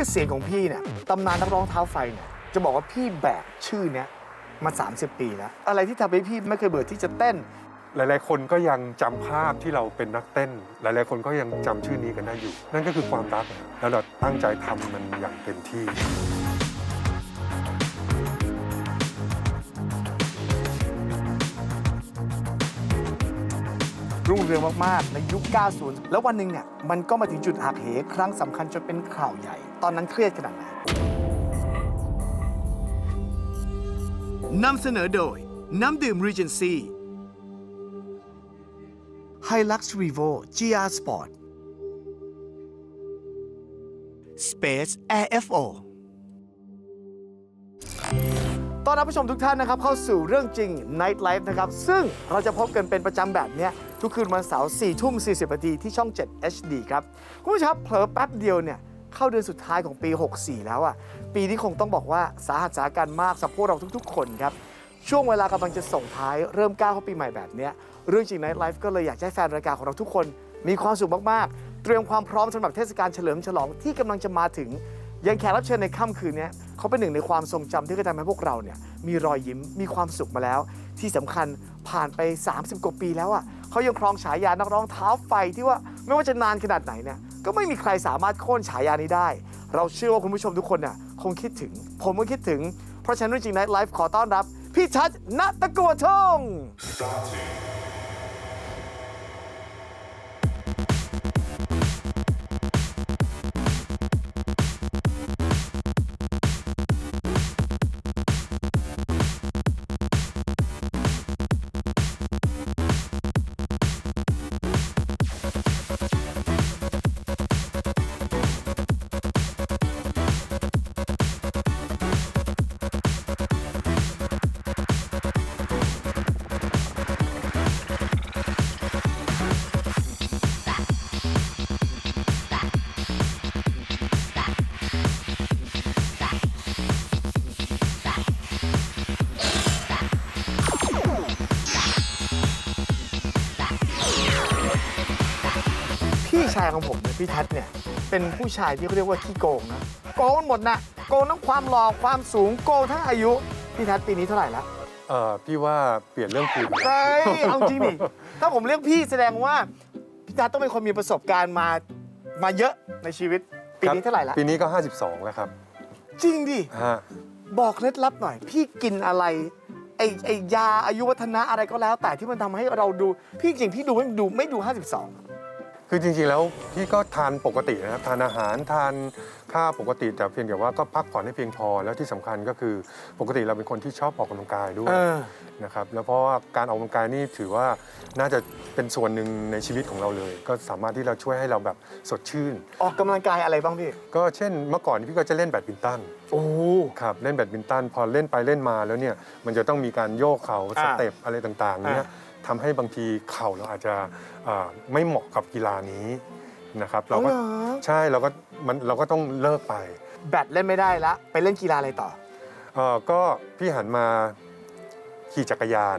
ชื่อเสียงของพี่เนี่ยตำนานนักร้องเท้าไฟเนี่ยจะบอกว่าพี่แบกชื่อเนี้ยมา 30 ปีแล้วอะไรที่ทำให้พี่ไม่เคยเบื่อที่จะเต้น หลาย ๆ คนก็ยังจำภาพที่เราเป็นนักเต้น หลาย ๆ คนก็ยังจำชื่อนี้กันได้อยู่ นั่นก็คือความรักนะแล้วเราตั้งใจทำมันอย่างเต็มที่ รุ่งเรืองมาก ๆ ในยุค 90 แล้ววันหนึ่งเนี่ยมันก็มาถึงจุดหักเหครั้งสำคัญจนเป็นข่าวใหญ่ ตอนนั้นเครียดขนาดไหนนำเสนอโดย น้ำดื่ม Regency Hilux Revo GR Sport Space AFO ต้อนรับผู้ชมทุกท่านนะครับ เข้าสู่เรื่องจริง Night Life นะครับ ซึ่งเราจะพบกันเป็นประจำแบบเนี้ยทุกคืนวันเสาร์4ทุ่ม40นาทีที่ช่อง 7 HD ครับ คุณผู้ชมครับเผลอแป๊บเดียวเนี่ย เข้าเดือนสุดท้ายของปี 64 แล้วอะ ปีนี้คงต้องบอกว่าสาหัสสาการมากสำหรับพวกเราทุกๆ คนครับ ช่วงเวลากำลังจะส่งท้ายเริ่มก้าวเข้าปีใหม่แบบเนี้ยเรื่องจริง Night Life ก็เลยอยากจะให้แฟนรายการของเราทุกคน มีความสุขมากๆ เตรียมความพร้อมสำหรับเทศกาลเฉลิมฉลองที่กำลังจะมาถึง ยังแขกรับเชิญในค่ำคืนเนี้ยเขาเป็นหนึ่งในความทรงจำที่เคยทำให้พวกเราเนี่ยมีรอยยิ้มมีความสุขมาแล้ว ที่สำคัญผ่านไป 30 กว่าปีแล้วอะเขายังครองฉายานักร้องเท้าไฟที่ว่าไม่ว่าจะนานขนาดไหนเนี่ย ก็ไม่มีใครสามารถโค่นฉายานี้ได้ เราเชื่อว่าคุณผู้ชมทุกคนเนี่ยคงคิดถึง ผมก็คิดถึง เพราะฉะนั้นจริง Night Life ขอต้อนรับ พี่ชัดณตะกัวทงพี่ายของผมเนี่ยพี่ทัศน์เนี่ยเป็นผู้ชายที่เขาเรียกว่าขี้โกงนะโกงหมดนะโกงทั้งความหล่อความสูงโกงทั้งอายุพี่ทัศน์ปีนี้เท่าไหร่แล้วเอ่อพี่ว่าเปลี่ยนเรื่องคุยเฮ้ยเอาจริงดิถ้าผมเรียกพี่แสดงว่าพี่ทัศน์ต้องเป็นคนมีประสบการณ์มามาเยอะในชีวิตปีนี้เท่าไหร่ละปีนี้ก็ 52 แล้วครับ จริงดิฮะบอกเคล็ดลับหน่อย พี่กินอะไรไอไอยาอายุวัฒนะอะไรก็แล้ว แต่ที่มันทำให้เราดู พี่จริงพี่ดูไม่ดูไม่ดู 52 คือจริงๆแล้วพี่ก็ทานปกตินะครับทานอาหารทานข้าวปกติ แต่เพียงแต่ว่าก็พักผ่อนให้เพียงพอแล้วที่สำคัญก็คือปกติเราเป็นคนที่ชอบออกกำลังกายด้วยเออนะครับแล้วเพราะว่าการออกกำลังกายนี่ถือว่าน่าจะเป็นส่วนหนึ่งในชีวิตของเราเลย ก็สามารถที่เราช่วยให้เราแบบสดชื่น ออกกำลังกายอะไรบ้างพี่ ก็เช่นเมื่อก่อนพี่ก็จะเล่นแบดมินตันโอ้ครับเล่นแบดมินตันพอเล่นไปเล่นมาแล้วเนี่ยมันจะต้องมีการโยกเข่าอ่าสเต็ปอะไรต่างๆเนี่ยอ่ ทำให้บางทีเข่าเราอาจจะอ่าไม่เหมาะกับกีฬานี้นะครับเราก็อ๋อเหรอ ใช่เราก็มันเราก็ต้องเลิกไปแบดเล่นไม่ได้ละ ไปเล่นกีฬาอะไรต่อ เอ่อก็พี่หันมาขี่จักรยาน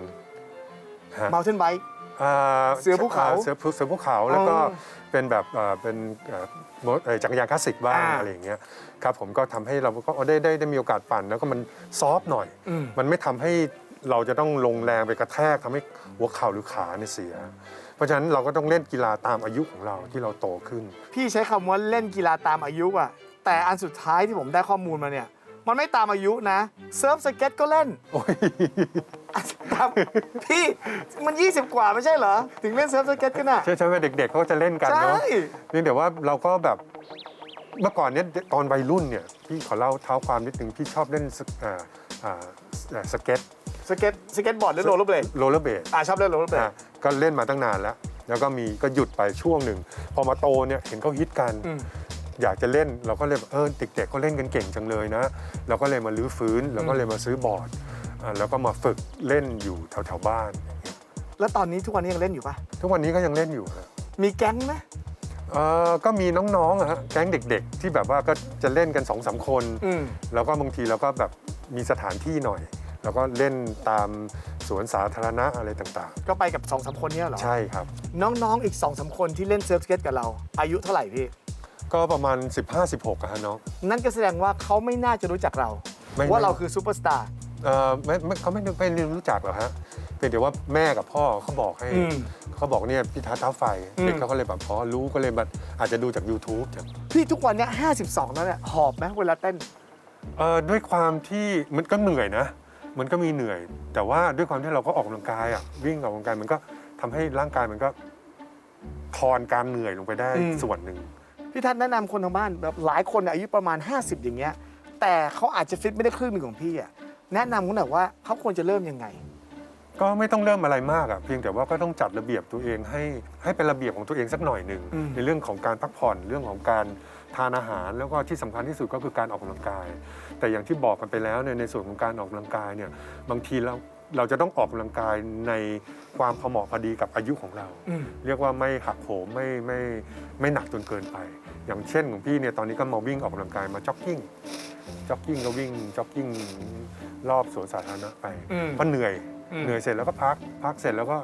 ฮะ mountain bike อ่าเสือภูเขาเสือภูเสือภูเขาแล้วก็อ๋อเป็นแบบเอ่อเป็นเอ่อมอเอ่อจักรยานคลาสสิกบ้างอ่าอะไรอย่างเงี้ยครับผมก็ทำให้เราก็ได้ได้ได้มีโอกาสปั่นแล้วก็มันซอฟต์หน่อย อืม มันไม่ทำให้ เราจะต้องลงแรงไปกระแทกทำให้หัวเข่าหรือขาเนี่ยเสีย เพราะฉะนั้นเราก็ต้องเล่นกีฬาตามอายุของเราที่เราโตขึ้น พี่ใช้คำว่าเล่นกีฬาตามอายุอะแต่อันสุดท้ายที่ผมได้ข้อมูลมาเนี่ย มันไม่ตามอายุนะเซิร์ฟสเก็ตก็เล่นโอ้ยตามพี่มัน 20 กว่าไม่ใช่เหรอ ถึงเล่นเซิร์ฟสเก็ตกันอะใช่ใช่ไหมเด็กๆเขาก็จะเล่นกันเนาะใช่เพียงแต่ว่าเราก็แบบเมื่อก่อนเนี่ยตอนวัยรุ่นเนี่ยพี่ขอเล่าเท้าความนิดนึงพี่ชอบเล่นสเอ่ออ่าเอ่อสเก็ต สเก็ตสเก็ตบอร์ดหรือโรลเลอร์เบลดโรลเลอร์เบดอ่าชอบเล่นโรลเลอร์เบลด ก็เล่นมาตั้งนานแล้ว แล้วก็มีก็หยุดไปช่วงหนึ่ง พอมาโตเนี่ยเห็นเขาฮิตกัน อืม อยากจะเล่นเราก็เลยแบบเออเด็กๆก็เล่นกันเก่งจังเลยนะ เราก็เลยมาลื้อฟื้นเราก็เลยมาซื้อบอร์ดอ่าแล้วก็มาฝึกเล่นอยู่แถวๆบ้าน แล้วตอนนี้ทุกวันนี้ยังเล่นอยู่ปะทุกวันนี้ก็ยังเล่นอยู่นะมีแก๊งไหม เอ่อก็มีน้องๆอะฮะแก๊งเด็กๆ ที่แบบว่าก็จะเล่นกันสองสามคน อืม แล้วก็บางทีเราก็แบบมีสถานที่หน่อย แล้วก็เล่นตามสวนสาธารณะอะไรต่างก็ไปกับ2อสคนเนี้ยเหรอ ๆ ใช่ครับ น้องๆ อีก2อสคนที่เล่นเซิร์ฟสเก็ตกับเรา อายุเท่าไหร่พี่ ก็ประมาณ 15-16อะฮะน้อง นั่นก็แสดงว่าเขาไม่น่าจะรู้จักเรา ไม่ ว่าเราคือซูเปอร์สตาร์ เอ่อไม่ไม่เขาไม่ไม่ไม่รู้จักหรอกฮะเป็นแต่ว่าแม่กับพ่อเขาบอกให้อืมเขาบอกเนี่ยพี่ท้าเท้าไฟอืม เด็กเขาก็เลยแบบอ๋อรู้ก็เลยแบบอาจจะดูจาก YouTube จากพี่ทุกวันเนี้ย52 แล้วเนี่ยหอบไหมเวลาเต้น เอ่อด้วยความที่มันก็เหนื่อยนะ มันก็มีเหนื่อย แต่ว่าด้วยความที่เราก็ออกกำลังกายอะวิ่งออกกำลังกายมันก็ทำให้ร่างกายมันก็ทอนการเหนื่อยลงไปได้อืม ส่วนหนึ่ง พี่ทัศน์แนะนำคนทางบ้านแบบหลายคนเนี่ยอายุประมาณ 50 อย่างเงี้ย แต่เขาอาจจะฟิตไม่ได้ครึ่งหนึ่งของพี่อะแนะนำเขาหน่อยว่าเขาควรจะเริ่มยังไง ก็ไม่ต้องเริ่มอะไรมากอะเพียงแต่ว่าก็ต้องจัดระเบียบตัวเองให้ให้เป็นระเบียบของตัวเองสักหน่อยหนึ่งอืม ในเรื่องของการพักผ่อนเรื่องของการ ทานอาหารแล้วก็ที่สำคัญที่สุดก็คือการออกกำลังกาย แต่อย่างที่บอกกันไปแล้วเนี่ยในส่วนของการออกกำลังกายเนี่ยบางทีเราเราจะต้องออกกำลังกายในความพอเหมาะพอดีกับอายุของเราอืมเรียกว่าไม่หักโหมไม่ไม่ไม่หนักจนเกินไป อย่างเช่นของพี่เนี่ยตอนนี้ก็มาวิ่งออกกำลังกายมาจ็อกกิ้งจ็อกกิ้งก็วิ่งจ็อกกิ้งรอบสวนสาธารณะไปอืมเพราะเหนื่อยอืมเหนื่อยเสร็จแล้วก็พักพักเสร็จแล้วก็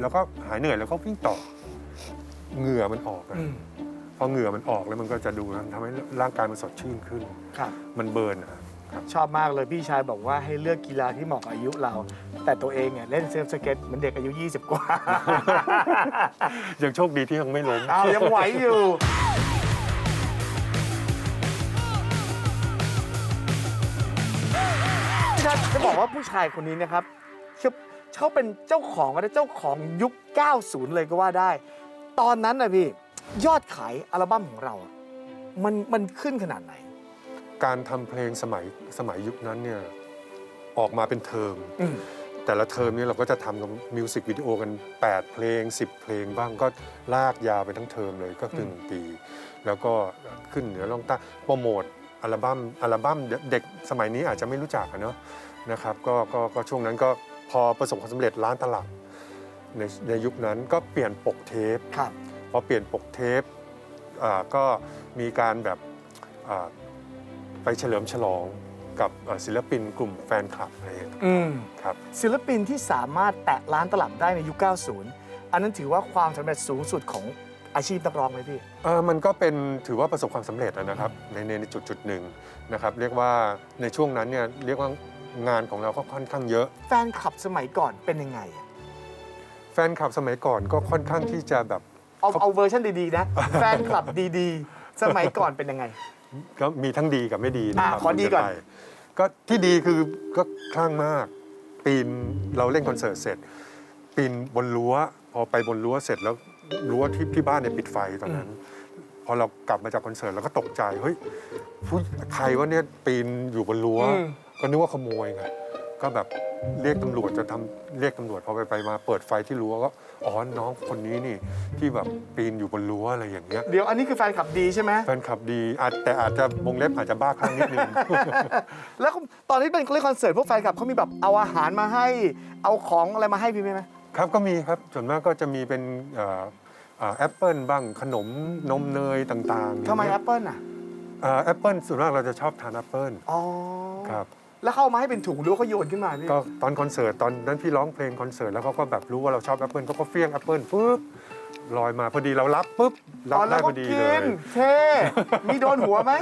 แล้วก็หายเหนื่อยแล้วก็วิ่งต่อเหงื่อมันออก อะอืมพอเหงื่อมันออกแล้วมันก็จะดูทำให้ร่างกายมันสดชื่นขึ้น ครับ มันเบิร์นอะชอบมากเลยพี่ชายบอกว่าให้เลือกกีฬาที่เหมาะกับอายุเรา แต่ตัวเองเนี่ยเล่นเซิร์ฟสเก็ตเหมือนเด็กอายุ 20 กว่า ยังโชคดีที่ยังไม่ล้มเอายังไหวอยู่พี่ทัศน์จะบอกว่าผู้ชายคนนี้นะครับเขาเขาเป็นเจ้าของก็ได้เจ้าของยุค 90 เลยก็ว่าได้ ตอนนั้นนะพี่ ยอดขายอัลบั้มของเราอะมันมันขึ้นขนาดไหน การทำเพลงสมัยสมัยยุคนั้นเนี่ยออกมาเป็นเทอม อืม แต่ละเทอมนี้เราก็จะทำกับมิวสิกวิดีโอกัน 8 เพลง 10 เพลงบ้างก็ลากยาวไปทั้งเทอมเลยก็คือหนึ่งปี แล้วก็ขึ้นเหนือล่องใต้โปรโมทอัลบั้มอัลบั้มเด็กสมัยนี้อาจจะไม่รู้จักอะเนาะนะครับก็ก็ก็ช่วงนั้นก็พอประสบความสำเร็จล้านตลับในในยุคนั้นก็เปลี่ยนปกเทป ครับ พอเปลี่ยนปกเทปอ่าก็มีการแบบอ่าไปเฉลิมฉลองกับอ่าศิลปินกลุ่มแฟนคลับอะไรอย่างเงี้ยอืมครับศิลปินที่สามารถแตะล้านตลับได้ในยุค 90 อันนั้นถือว่าความสำเร็จสูงสุดของอาชีพนักร้องไหมพี่เอ่อมันก็เป็นถือว่าประสบความสำเร็จอะนะครับในในในจุดจุดหนึ่งนะครับเรียกว่าในช่วงนั้นเนี่ยเรียกว่างานของเราก็ค่อนข้างเยอะ แฟนคลับสมัยก่อนเป็นยังไงอะแฟนคลับสมัยก่อนก็ค่อนข้างที่จะแบบ เอาเอาเวอร์ชันดีๆนะ แฟนคลับดีๆ สมัยก่อนเป็นยังไง ก็มีทั้งดีกับไม่ดีนะครับอะขอดีก่อนไปก็ที่ดีคือก็คลั่งมาก ปีนเราเล่นคอนเสิร์ตเสร็จ ปีนบนรั้ว พอไปบนรั้วเสร็จแล้วรั้วที่ที่บ้านเนี่ยปิดไฟตอนนั้น พอเรากลับมาจากคอนเสิร์ตเราก็ตกใจเฮ้ยผู้ใครว่าเนี่ยปีนอยู่บนรั้ว อืม ก็นึกว่าขโมยไง ก็แบบเรียกตำรวจจะทำเรียกตำรวจพอไปไปมาเปิดไฟที่รั้วก็อ๋อน้องคนนี้นี่ที่แบบปีนอยู่บนรั้วอะไรอย่างเงี้ยเดี๋ยวอันนี้คือแฟนคลับดีใช่ไหม แฟนคลับดีอาจแต่อาจจะวงเล็บอาจจะบ้าคลั่งนิดนึง แล้วตอนที่เป็นเล่นคอนเสิร์ตพวกแฟนคลับเขามีแบบเอาอาหารมาให้ เอาของอะไรมาให้พี่ไหม ครับก็มีครับส่วนมากก็จะมีเป็นเอ่อเอ่อแอปเปิลบ้างขนมนมเนยต่างๆทำไมอย่างแอเงี้ยปเปิลอะเอ่อแอปเปิลส่วนมากเราจะชอบทานแอปเปิลอ๋อ ครับ แล้วเขาเอามาให้เป็นถุงหรือว่าเขาโยนขึ้นมาพี่ก็ตอนคอนเสิร์ตตอนนั้นพี่ร้องเพลงคอนเสิร์ตแล้วเขาก็แบบรู้ว่าเราชอบแอปเปิลเขาก็เฟี้ยงแอปเปิลปุ๊บลอยมาพอดีเรารับปุ๊บรับอ๋อแล้ได้วพก็อดีกิเลยนเท่มีโดนหัวไหม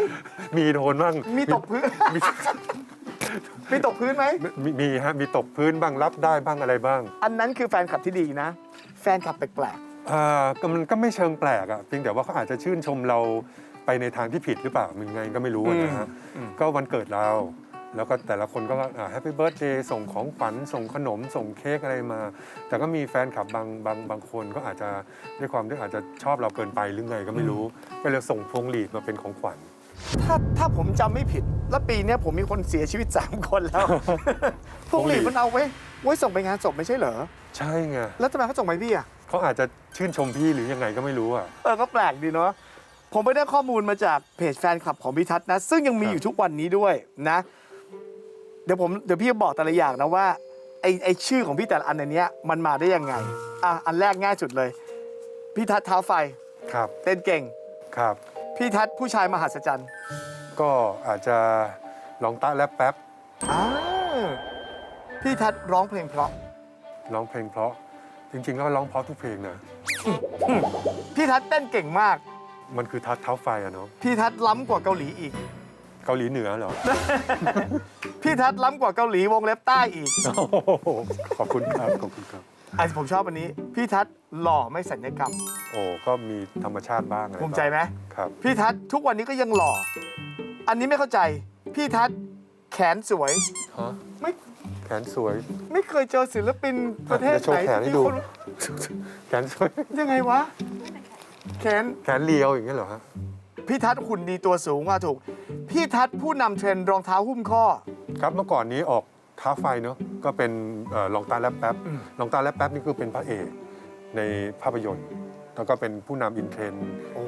มีโดนบ้างมีตกพื้น มีมีตกพื้นไหม มีมีฮะมีตกพื้นบ้างรับได้บ้างอะไรบ้างอันนั้นคือแฟนคลับที่ดีนะ แฟนคลับแปลกอ่าก็มันก็ไม่เชิงแปลกอะเพียงแต่ว่าเขาอาจจะชื่นชมเราไปในทางที่ผิดหรือเปล่ามันไงก็ไม่รู้อะนะฮะอืมก็วันเกิดเรา แล้วก็แต่ละคนก็แฮปปี้เบิร์ a เดย์ส่งของขวัญส่งขนม ส่งเค้กอะไรมา แต่ก็มีแฟนคลับบางบางบางคนก็อาจจะด้วยความที่อาจจะชอบเราเกินไปหรือไงก็ไม่รู้ ก็เลยส่งพวงหลีดมาเป็นของขวัญๆถ้าถ้าผมจำไม่ผิด แล้วปีเนี้ยผมมีคนเสียชีวิต 3 คนแล้ว พวงหลีดมันเอาไว้ไว้ส่งไปงานศพไม่ใช่เหรอ ใช่ไงแล้วทำไมเขาส่งไปให้พี่อะ เขาอาจจะชื่นชมพี่หรือยังไงก็ไม่รู้อะ เออ ก็แปลกดีเนาะ ผมไปได้ข้อมูลมาจากเพจแฟนคลับของพิทัศน์นะ ซึ่งยังมีครับอยู่ทุกวันนี้ด้วยนะ เดี๋ยวผมเดี๋ยวพี่บอกแต่ละอย่างนะว่าไอไอชื่อของพี่แต่ละอันในเนี้ยมันมาได้ยังไงอะอันแรกง่ายสุดเลย พี่ทัศน์เท้าไฟครับเต้นเก่ง ครับ พี่ทัศน์ผู้ชายมหัศจรรย์ก็อาจจะลองตะแลบแป๊บอ้าวพี่ทัศน์ร้องเพลงเพราะ ร้องเพลงเพราะ จริงๆแล้วร้องเพราะทุกเพลงนะพี่ทัศน์เต้นเก่งมาก มันคือทัดเท้าไฟอะเนาะพี่ทัศน์ล้ำกว่าเกาหลีอีก เกาหลีเหนือเหรอ พี่ทัศน์ล้ำกว่าเกาหลีวงเล็บใต้อีกโอ้โหขอบคุณครับ ขอบคุณครับอันผมชอบอันนี้ พี่ทัศน์หล่อไม่สัญญกรรม โอ้ก็มีธรรมชาติบ้างอะไรภูมิใจไหม ครับ พี่ทัศน์ทุกวันนี้ก็ยังหล่อ อันนี้ไม่เข้าใจ พี่ทัศน์แขนสวยฮะไม่แขนสวยไม่เคยเจอศิลปินประเทศดี๋ยวโชไหนว์แขนให้ที่ดูคนแขนสวยยังไงวะ แขน แขนเลียวอย่างเงี้ยเหรอฮะ พี่ทัศน์หุ่นดีตัวสูงว่าถูก พี่ทัศน์ผู้นำเทรนด์รองเท้าหุ้มข้อ ครับเมื่อก่อนนี้ออกท้าไฟเนาะก็เป็นเอ่อลองตาแลบแป๊บอืมลองตาแลบแป๊บนี่คือเป็นพระเอกในภาพยนตร์ แล้วก็เป็นผู้นำอินเทรนด์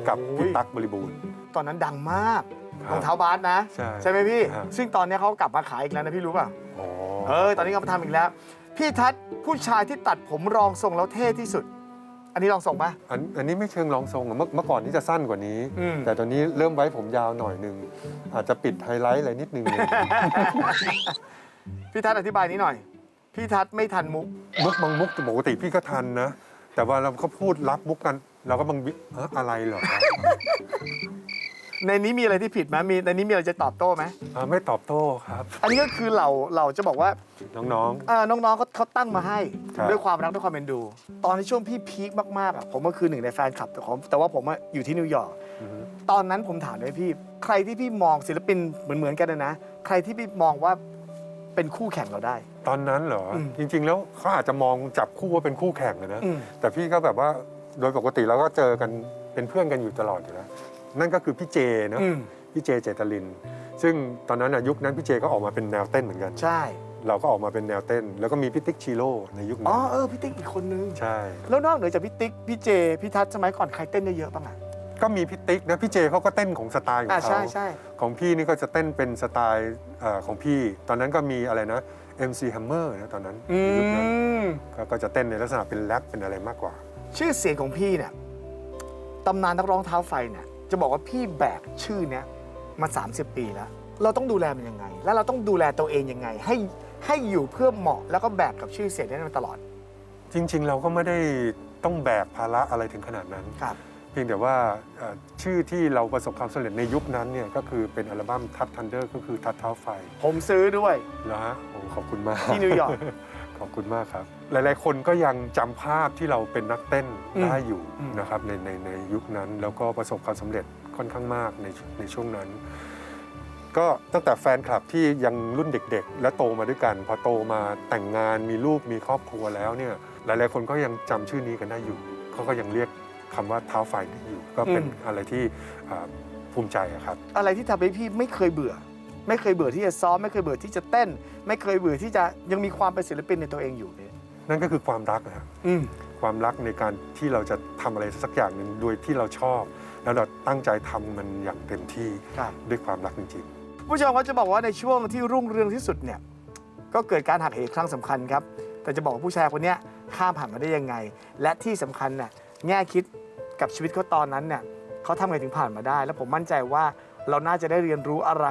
กับพี่ตั๊กบริบูรณ์ ตอนนั้นดังมากครับรองเท้าบาสนะใช่ไหมพี่ ครับ ซึ่งตอนนี้เขากลับมาขายอีกแล้วนะพี่รู้ป่ะ อ๋อ เออ ตอนนี้เขามาทำอีกแล้ว พี่ทัศน์ผู้ชายที่ตัดผมรองทรงแล้วเท่ที่สุด อันนี้ลองทรงปะอันอันนี้ไม่เชิงรองทรงอะเมื่อเมื่อก่อนนี้จะสั้นกว่านี้ อืม แต่ตอนนี้เริ่มไว้ผมยาวหน่อยหนึ่งอาจจะปิดไฮไลท์อะไรนิดนึง พี่ทัศน์อธิบายนี้หน่อย พี่ทัศน์ไม่ทันมุก มุกบางมุกปกติพี่ก็ทันนะ แต่ว่าเราก็พูดรับมุกกัน เราก็บางวิเอ้ออะไรเหรอ ในนี้มีอะไรที่ผิดไหมมีในนี้มีอะไรจะตอบโต้ไหมอ่าไม่ตอบโต้ครับ อันนี้ก็คือเราเราจะบอกว่าน้องเอ่อน้องๆเขาเขาตั้งมาให้ ครับ ด้วยความรักด้วยความเป็นดู ตอนที่ช่วงพี่พีคมากๆอะผมก็คือหนึ่งในแฟนคลับแต่ของแต่ว่าผมอะอยู่ที่นิวยอร์ก ๆอือฮึตอนนั้นผมถามเลยพี่ ใครที่พี่มองศิลปินเหมือนเหมือนๆกันนะนะ ใครที่พี่มองว่าเป็นคู่แข่งเราได้ ตอนนั้นเหรออมจริง ๆ แล้วเขาอาจจะมองจับคู่ว่าเป็นคู่แข่งเลยนะอืม แต่พี่ก็แบบว่าโดยปกติเราก็เจอกันเป็นเพื่อนกันอยู่ตลอดอยู่แล้ว นั่นก็คือพี่เจเนอะอืมพี่เจเจตลิน ซึ่งตอนนั้นนะยุคนั้นพี่เจก็ออกมาเป็นแนวเต้นเหมือนกัน ใช่เราก็ออกมาเป็นแนวเต้น แล้วก็มีพี่ติ๊กชิโร่ในยุคอ๋นั้อนเออพี่ติ๊กอีกคนนึง ใช่ แล้วนอกเหนือจากพี่ติ๊กพี่เจพี่ทัศน์สมัยก่อนใครเต้นได้เยอะบ้างอะก็มีพี่ติ๊กนะพี่เจเขาก็เต้นของสไตล์ของอ่าเขาใช่ใช่ของพี่นี่ก็จะเต้นเป็นสไตล์เอ่อของพี่ ตอนนั้นก็มีอะไรนะ MC Hammer นะตอนนั้นอืยุคนั้นมก็ก็จะเต้นในลักษณะเป็นแรปเป็นอะไรมากกว่า ชื่อเสียงของพี่เนี่ยตำนานนักร้องเท้าไฟเนี่ย จะบอกว่าพี่แบกชื่อเนี้ยมา 30 ปีแล้ว เราต้องดูแลมันยังไง แล้วเราต้องดูแลตัวเองยังไง ให้ให้อยู่เพื่อเหมาะแล้วก็แบกกับชื่อเสียงได้มาตลอด จริง ๆ เราก็ไม่ได้ต้องแบกภาระอะไรถึงขนาดนั้น ครับ เพียงแต่ว่าเอ่อชื่อที่เราประสบความสำเร็จในยุคนั้นเนี่ยก็คือเป็นอัลบั้มทั t ทันเดอร์ก็คือทัดเท้าไฟผมซื้อด้วยแล้วฮะโอ้ขอบคุณมากที่นิวยอร์ก ขอบคุณมากครับ หลาย ๆ คนก็ยังจำภาพที่เราเป็นนักเต้นอืมได้อยู่อืม นะครับในในในยุคนั้นแล้วก็ประสบความสำเร็จค่อนข้างมากในในช่วงนั้น ก็ตั้งแต่แฟนคลับที่ยังรุ่นเด็ก ๆ และโตมาด้วยกัน พอโตมาแต่งงานมีลูกมีครอบครัวแล้วเนี่ยหลาย ๆ คนก็ยังจำชื่อนี้กันได้อยู่เขาก็ยังเรียกคำว่าเท้าไฟนี้อยู่ ก็เป็นอะไรที่อ่าภูมิใจอะครับ อะไรที่ทำให้พี่ไม่เคยเบื่อ ไม่เคยเบื่อที่จะซ้อม ไม่เคยเบื่อที่จะเต้น ไม่เคยเบื่อที่จะยังมีความเป็นศิลปินในตัวเองอยู่เนี่ย นั่นก็คือความรักนะครับอืมความรักในการที่เราจะทำอะไรสักอย่างหนึ่งโดยที่เราชอบ แล้วเราตั้งใจทำมันอย่างเต็มที่ครับ ด้วยความรักจริง ผู้ชมเขาจะบอกว่าในช่วงที่รุ่งเรืองที่สุดเนี่ยก็เกิดการหักเหครั้งสำคัญครับ แต่จะบอกว่าผู้ชายคนเนี้ยข้ามผ่านมาได้ยังไง และที่สำคัญน่ะแง่คิดกับชีวิตเขาตอนนั้นเนี่ยเขาทำไงถึงผ่านมาได้ แล้วผมมั่นใจว่าเราน่าจะได้เรียนรู้อะไร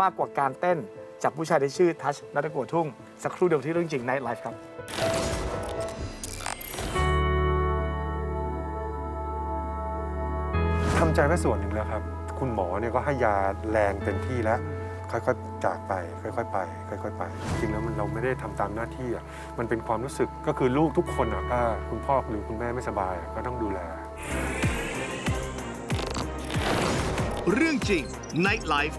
มากกว่าการเต้น จากผู้ชายที่ชื่อทัชนัตโกวทุ่ง สักครู่เดียวที่เรื่องจริงในไลฟ์ครับๆทำใจไว้ส่วนหนึ่งแล้วครับ คุณหมอเนี่ยก็ให้ยาแรงเต็มที่แล้ว ค่อยๆจากไป ค่อยๆไป ค่อยๆไป จริงแล้วมันเราไม่ได้ทำตามหน้าที่อะมันเป็นความรู้สึกก็คือลูกทุกคนอะถ้าคุณพ่อหรือคุณแม่ไม่สบายอะก็ต้องดูแล เรื่องจริง Night Life